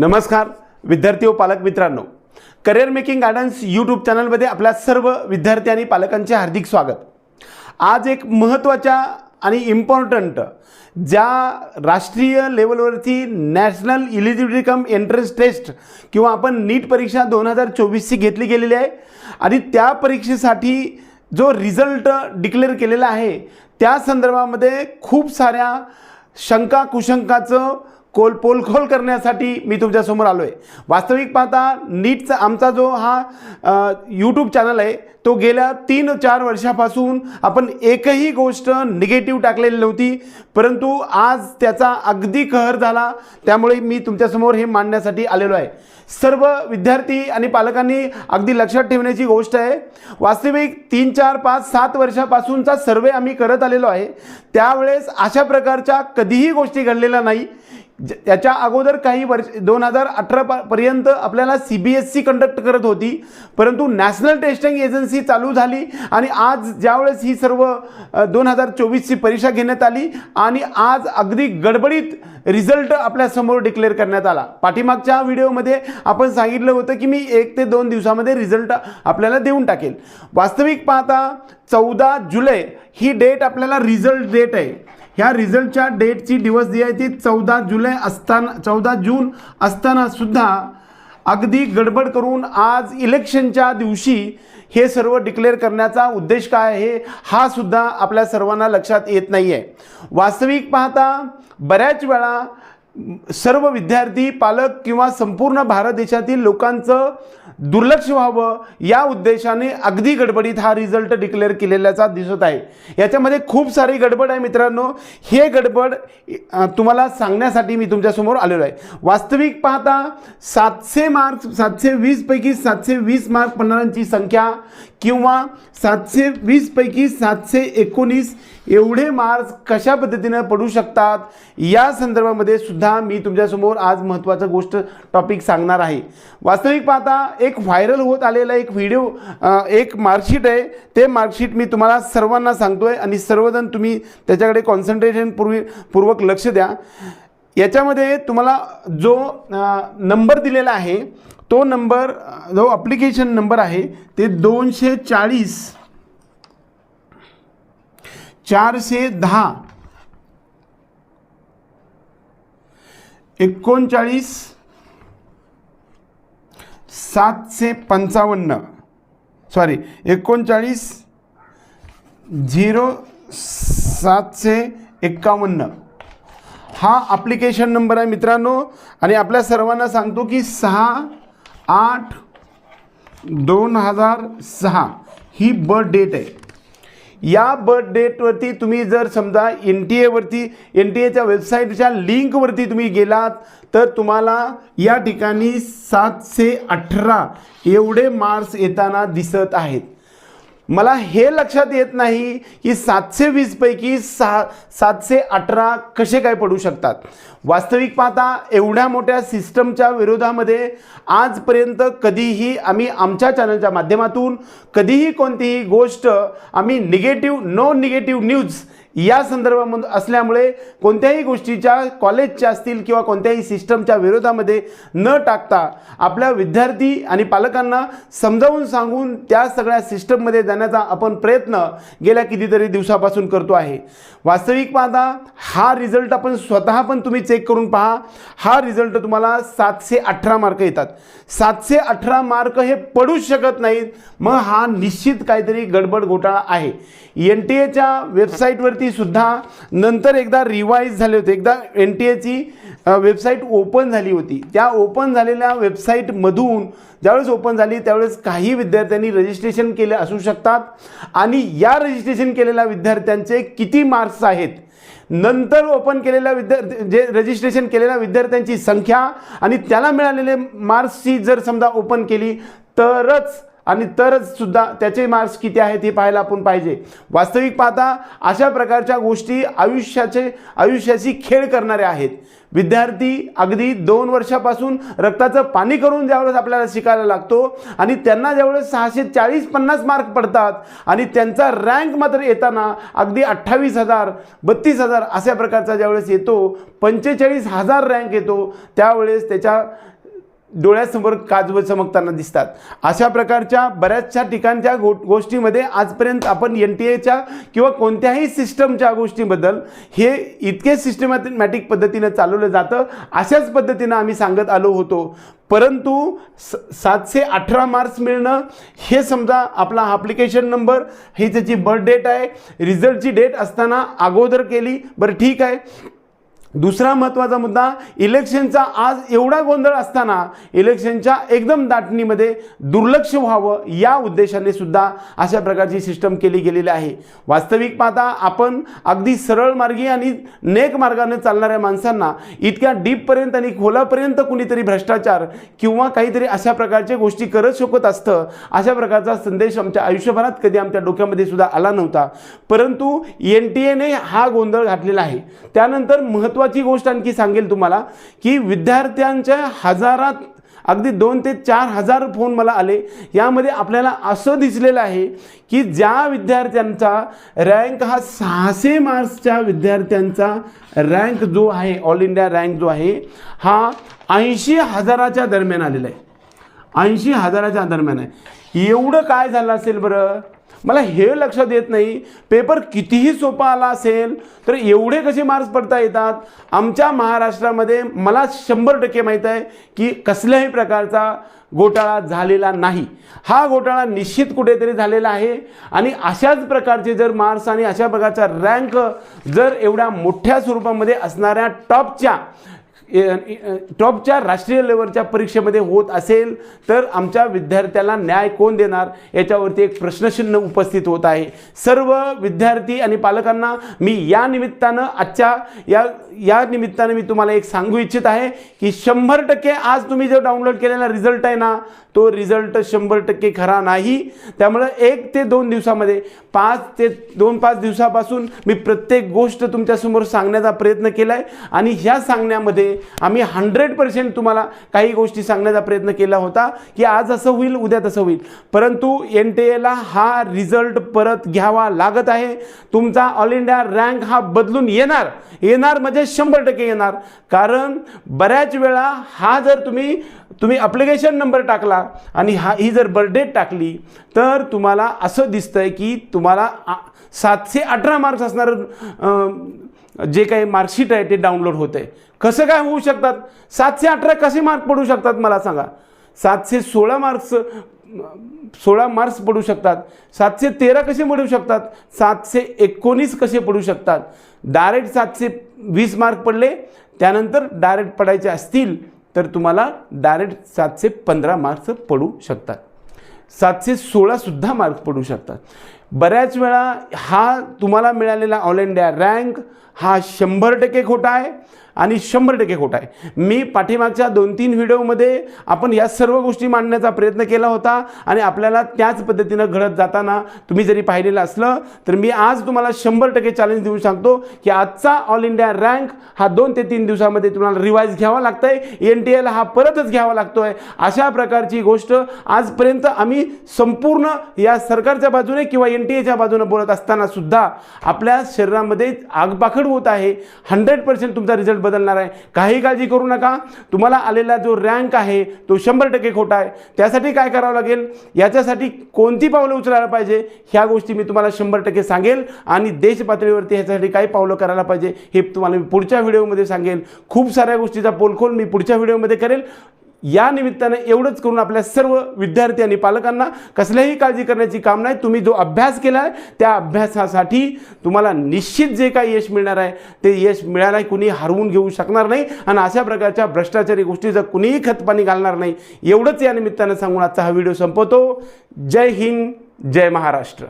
नमस्कार विद्यार्थी व पालक मित्रांनो. करिअर मेकिंग गार्डन्स यूट्यूब चॅनलमध्ये आपल्या सर्व विद्यार्थी आणि पालकांचे हार्दिक स्वागत. आज एक महत्त्वाच्या आणि इम्पॉर्टंट ज्या राष्ट्रीय लेवलवरती national eligibility cum entrance test किंवा आपण नीट परीक्षा दोन हजार चोवीसची घेतली गेलेली आहे आणि त्या परीक्षेसाठी जो रिझल्ट डिक्लेअर केलेला आहे त्या संदर्भामध्ये खूप साऱ्या शंका कुशंकाचं कोल पोलखोल करण्यासाठी मी तुमच्यासमोर आलो आहे वास्तविक पाहता नीटचा आमचा जो हा यूट्यूब चॅनल आहे तो गेल्या तीन चार वर्षापासून आपण एकही गोष्ट निगेटिव्ह टाकलेली नव्हती. परंतु आज त्याचा अगदी कहर झाला. त्यामुळे मी तुमच्यासमोर हे मांडण्यासाठी आलेलो आहे. सर्व विद्यार्थी आणि पालकांनी अगदी लक्षात ठेवण्याची गोष्ट आहे. वास्तविक तीन चार पाच सात वर्षापासूनचा सर्वे आम्ही करत आलेलो आहे. त्यावेळेस अशा प्रकारच्या कधीही गोष्टी घडलेल्या नाही. त्याच्या अगोदर काही वर्ष दोन हजार अठरा पर्यंत आपल्याला C B S C conduct करत होती. परंतु नॅशनल टेस्टिंग एजन्सी चालू झाली आणि आज ज्यावेळेस ही सर्व दोन हजार चोवीसची परीक्षा घेण्यात आली आणि आज अगदी गडबडीत रिझल्ट आपल्यासमोर डिक्लेअर करण्यात आला. पाठीमागच्या व्हिडिओमध्ये आपण सांगितलं होतं की मी एक ते दोन दिवसामध्ये रिझल्ट आपल्याला देऊन टाकेल. वास्तविक पाहता चौदा जुलै ही डेट आपल्याला रिझल्ट डेट आहे. ह्या रिझल्टच्या डेटची दिवस जी आहे ती चौदा जुलै असताना चौदा जून असताना सुद्धा अगदी गडबड करून आज इलेक्शनच्या दिवशी हे सर्व डिक्लेअर करण्याचा उद्देश काय आहे हा सुद्धा आपल्या सर्वांना लक्षात येत नाही आहे वास्तविक पाहता बऱ्याच वेळा सर्व विद्यार्थी पालक किंवा संपूर्ण भारत देशातील लोकांचं दुर्लक्ष व्हावं या उद्देशाने अगदी गडबडीत हा रिझल्ट डिक्लेअर केलेल्याचा दिसत आहे. याच्यामध्ये खूप सारी गडबड आहे मित्रांनो. हे गडबड तुम्हाला सांगण्यासाठी मी तुमच्यासमोर आलेलो आहे. वास्तविक पाहता सातशे मार्क्स सातशे वीसपैकी सातशे वीस मार्क पडणाऱ्यांची संख्या किंवा सातशे वीसपैकी सातशे एकोणीस एवढे मार्क्स कशा पद्धतीनं पडू शकतात या संदर्भामध्ये सुद्धा मी तुमच्यासमोर आज महत्त्वाचं गोष्ट टॉपिक सांगणार आहे. वास्तविक पाहता एक व्हायरल होत आलेला एक व्हिडिओ एक मार्कशीट आहे. ते मार्कशीट मी तुम्हाला सर्वांना सांगतोय आणि सर्वजण तुम्ही त्याच्याकडे कॉन्सन्ट्रेशन पूर्वी पूर्वक लक्ष द्या. याच्यामध्ये तुम्हाला जो नंबर दिलेला आहे तो नंबर जो अप्लिकेशन नंबर आहे ते दोनशे चाळीस. चारशे दहा. एकोणचाळीस. सातशे पंचावन्न. सॉरी एकोणचाळीस झिरो सातशे एक्कावन्न हा ॲप्लिकेशन नंबर आहे मित्रांनो आणि आपल्या सर्वांना सांगतो की सहा आठ दोन हजार सहा ही बर्थ डेट आहे. या बर्थ डेटवरती तुम्ही जर समजा एन टी एवरती एन टी एच्या वेबसाईटच्या लिंकवरती तुम्ही गेलात तर तुम्हाला या ठिकाणी सातशे अठरा एवढे मार्क्स येताना दिसत आहेत. मला हे लक्षात येत नाही की सातशे वीसपैकी सहा सातशे अठरा कसे काय पडू शकतात. वास्तविक पाहता एवढ्या मोठ्या सिस्टमच्या विरोधामध्ये आजपर्यंत कधीही आम्ही आमच्या चॅनलच्या माध्यमातून कधीही कोणतीही गोष्ट आम्ही निगेटिव्ह नो निगेटिव्ह न्यूज या संदर्भामध्ये असल्यामुळे कोणत्याही गोष्टीच्या कॉलेजच्या असतील किंवा कोणत्याही सिस्टमच्या विरोधामध्ये न टाकता आपल्या विद्यार्थी आणि पालकांना समजावून सांगून त्या सगळ्या सिस्टममध्ये जाण्याचा आपण प्रयत्न गेल्या कितीतरी दिवसापासून करतो आहे. वास्तविक पाहता हा रिझल्ट आपण स्वतः पण तुम्ही चेक करून पहा. हा रिझल्ट तुम्हाला सातशे अठरा मार्क येतात. सातशे अठरा मार्क हे पडूच शकत नाहीत. मग हा निश्चित काहीतरी गडबड घोटाळा आहे. एन टी एच्या वेबसाईटवरती सुद्धा नंतर एकदा रिवाईज झाले होते. एकदा एन टी एची वेबसाईट ओपन झाली होती. त्या ओपन झालेल्या वेबसाईटमधून ज्यावेळेस ओपन झाली त्यावेळेस काही विद्यार्थ्यांनी रजिस्ट्रेशन केले असू शकतात. आणि या रजिस्ट्रेशन केलेल्या विद्यार्थ्यांचे किती मार्क्स आहेत? नंतर ओपन केलेल्या विद्यार्थी जे रजिस्ट्रेशन केलेल्या विद्यार्थ्यांची संख्या आणि त्याला मिळालेले मार्क्सची जर समजा ओपन केली तरच आणि तरच सुद्धा त्याचे मार्क्स किती आहेत हे पाहायला आपण पाहिजे. वास्तविक पाहता अशा प्रकारच्या गोष्टी आयुष्याचे आयुष्याशी खेळ करणारे आहेत. विद्यार्थी अगदी दोन वर्षापासून रक्ताचं पाणी करून ज्यावेळेस आपल्याला शिकायला लागतो आणि त्यांना ज्यावेळेस सहाशे चाळीस पन्नास मार्क पडतात आणि त्यांचा रँक मात्र येताना अगदी अठ्ठावीस हजार बत्तीस हजार अशा प्रकारचा ज्यावेळेस येतो पंचेचाळीस हजार रँक येतो त्यावेळेस त्याच्या डोळ्यासमोर काजव चमकताना दिसतात. अशा प्रकारच्या बऱ्याचशा ठिकाणच्या गो गोष्टीमध्ये आजपर्यंत आपण एन टी एच्या किंवा कोणत्याही सिस्टमच्या गोष्टीबद्दल हे इतके सिस्टमॅटिक पद्धतीनं चालवलं जातं. अशाच पद्धतीनं आम्ही सांगत आलो होतो. परंतु स सातशे अठरा मार्क्स मिळणं हे समजा आपला ॲप्लिकेशन नंबर ही त्याची बर्थ डेट आहे. रिझल्टची डेट असताना अगोदर केली. बरं ठीक आहे. दुसरा महत्त्वाचा मुद्दा इलेक्शनचा आज एवढा गोंधळ असताना इलेक्शनच्या एकदम दाटणीमध्ये दुर्लक्ष व्हावं या उद्देशाने सुद्धा अशा प्रकारची सिस्टम केली गेलेली आहे. वास्तविक पाहता आपण अगदी सरळ मार्गी आणि नेक मार्गाने चालणाऱ्या माणसांना इतक्या डीपपर्यंत आणि खोलापर्यंत कुणीतरी भ्रष्टाचार किंवा काहीतरी अशा प्रकारच्या गोष्टी करत शकत असतं अशा प्रकारचा संदेश आमच्या आयुष्यभरात कधी आमच्या डोक्यामध्ये सुद्धा आला नव्हता. परंतु एन टी एने हा गोंधळ घातलेला आहे. त्यानंतर महत्त्वाची गोष्ट आणखी सांगेल तुम्हाला की विद्यार्थ्यांच्या हजारात अगदी दोन ते चार हजार फोन मला आले. यामध्ये आपल्याला असं दिसलेलं आहे की ज्या विद्यार्थ्यांचा रँक हा सहाशे मार्क्सच्या विद्यार्थ्यांचा रँक जो आहे ऑल इंडिया रँक जो आहे हा ऐंशी हजाराच्या दरम्यान आलेला आहे. ऐंशी हजाराच्या दरम्यान आहे. एवढं काय झालं असेल बरं? मला हे लक्षात येत नाही. पेपर कितीही सोपा आला असेल तर एवढे कसे मार्क्स पडता येतात? आमच्या महाराष्ट्रामध्ये मला शंभर टक्के माहीत आहे की कसल्याही प्रकारचा घोटाळा झालेला नाही. हा घोटाळा निश्चित कुठेतरी झालेला आहे आणि अशाच प्रकारचे जर मार्क्स आणि अशा प्रकारचा रँक जर एवढ्या मोठ्या स्वरूपामध्ये असणाऱ्या टॉपच्या टॉपच्या राष्ट्रीय लेवलच्या परीक्षेमध्ये होत असेल तर आमच्या विद्यार्थ्याला न्याय कोण देणार? याच्यावरती एक प्रश्नचिन्ह उपस्थित होत आहे. सर्व विद्यार्थी आणि पालकांना मी या निमित्तानं आजच्या या या निमित्तानं मी तुम्हाला एक सांगू इच्छित आहे की शंभर टक्के आज तुम्ही जो डाउनलोड केलेला रिझल्ट आहे ना तो रिझल्ट शंभर टक्के खरा नाही. त्यामुळं एक ते दोन दिवसामध्ये पाच ते दोन पाच दिवसापासून मी प्रत्येक गोष्ट तुमच्यासमोर सांगण्याचा प्रयत्न केला आहे आणि ह्या सांगण्यामध्ये आम्ही हंड्रेड पर्सेंट तुम्हाला काही गोष्टी सांगण्याचा प्रयत्न केला होता की आज असं होईल उद्या तसं होईल. परंतु एन टी एला हा रिझल्ट परत घ्यावा लागत आहे. तुमचा ऑल इंडिया रँक हा बदलून येणार. येणार म्हणजे शंभर टक्के येणार. कारण बऱ्याच वेळा हा जर तुम्ही तुम्ही अप्लिकेशन नंबर टाकला आणि हा ही जर बर्थडेट टाकली तर तुम्हाला असं दिसतंय की तुम्हाला आ- सातशे अठरा मार्क्स असणारं जे काही मार्कशीट आहे ते डाउनलोड होत आहे कसं काय होऊ शकतात? सातशे अठरा कसे मार्क पडू शकतात मला सांगा? सातशे सोळा मार्क्स सोळा मार्क्स पडू शकतात. सातशे तेरा कसे पडू शकतात? सातशे एकोणीस कसे पडू शकतात? डायरेक्ट सातशे वीस मार्क पडले त्यानंतर डायरेक्ट पडायचे असतील तर तुम्हाला डायरेक्ट सातशे पंधरा मार्क्स पडू शकतात. सातशे सोळासुद्धा मार्क्स पडू शकतात. बऱ्याच वेळा हा तुम्हाला मिळालेला ऑल इंडिया रँक हा शंभर टक्के खोटा आहे आणि शंभर टक्के खोटा आहे. मी पाठीमागच्या दोन तीन व्हिडिओमध्ये आपण या सर्व गोष्टी मांडण्याचा प्रयत्न केला होता आणि आपल्याला त्याच पद्धतीनं घडत जाताना तुम्ही जरी पाहिलेलं असलं तर मी आज तुम्हाला शंभर टक्के चॅलेंज देऊ सांगतो की आजचा ऑल इंडिया रँक हा दोन ते तीन दिवसामध्ये तुम्हाला रिवाईज घ्यावा लागतंय एन टी एला हा परतच घ्यावा लागतो आहे अशा प्रकारची गोष्ट आजपर्यंत आम्ही संपूर्ण या सरकारच्या बाजूने किंवा एन टी एच्या बाजूने बोलत असताना सुद्धा आपल्या शरीरामध्ये आगपाखड होत आहे. हंड्रेड पर्सेंट तुमचा रिझल्ट बदलणार आहे. काही काळजी करू नका. तुम्हाला आलेला जो रँक आहे तो शंभर टक्के खोटा आहे. त्यासाठी काय करावं लागेल? याच्यासाठी कोणती पावलं उचलायला पाहिजे? ह्या गोष्टी मी तुम्हाला शंभर टक्के सांगेल आणि देश पातळीवरती ह्याच्यासाठी काय पावलं करायला पाहिजे हे तुम्हाला मी पुढच्या व्हिडिओमध्ये सांगेल. खूप साऱ्या गोष्टीचा पोलखोल मी पुढच्या व्हिडिओमध्ये करेल. या निमित्तानं एवढंच करून आपल्या सर्व विद्यार्थी आणि पालकांना कसल्याही काळजी करण्याची काम नाही. तुम्ही जो अभ्यास केला आहे त्या अभ्यासासाठी तुम्हाला निश्चित जे काही यश मिळणार आहे ते यश मिळायला कुणी हरवून घेऊ शकणार नाही. आणि अशा प्रकारच्या भ्रष्टाचारी गोष्टीचं कुणीही खतपाणी घालणार नाही एवढंच या निमित्तानं सांगून आजचा हा व्हिडिओ संपवतो. जय हिंद जय महाराष्ट्र.